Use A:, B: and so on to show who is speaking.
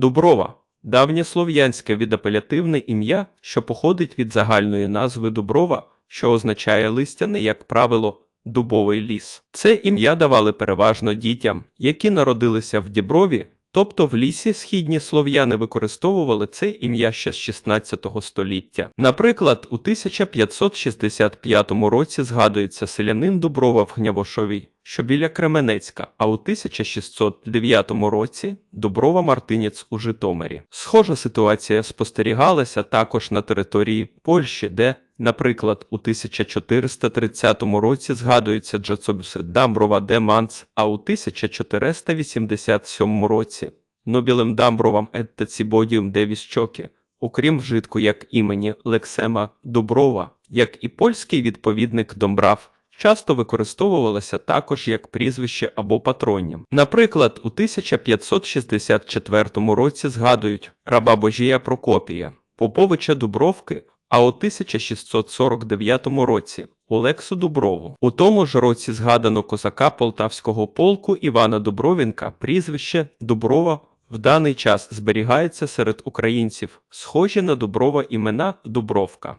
A: Дуброва давнє слов'янське відапелятивне ім'я, що походить від загальної назви Дуброва, що означає листяний, як правило, дубовий ліс. Це ім'я давали переважно дітям, які народилися в Діброві, тобто в лісі східні слов'яни використовували це ім'я ще з 16 століття. Наприклад, у 1565 році згадується селянин Дуброва в Гнявошові, що біля Кременецька, а у 1609 році Дуброва Мартинець у Житомирі. Схожа ситуація спостерігалася також на території Польщі, де, наприклад, у 1430 році згадується Джацобюсе Дамброва де Манц, а у 1487 році Нобілем Дамбровам Етта Цібодіум де Віщокі, окрім вжитку як імені Лексема Дуброва, як і польський відповідник Домбрав, часто використовувалося також як прізвище або патронім. Наприклад, у 1564 році згадують раба Божія Прокопія, Поповича Дубровки, а у 1649 році Олексу Дуброву. У тому ж році згадано козака полтавського полку Івана Дубровінка, прізвище Дуброва в даний час зберігається серед українців, схожі на Дуброва імена Дубровка.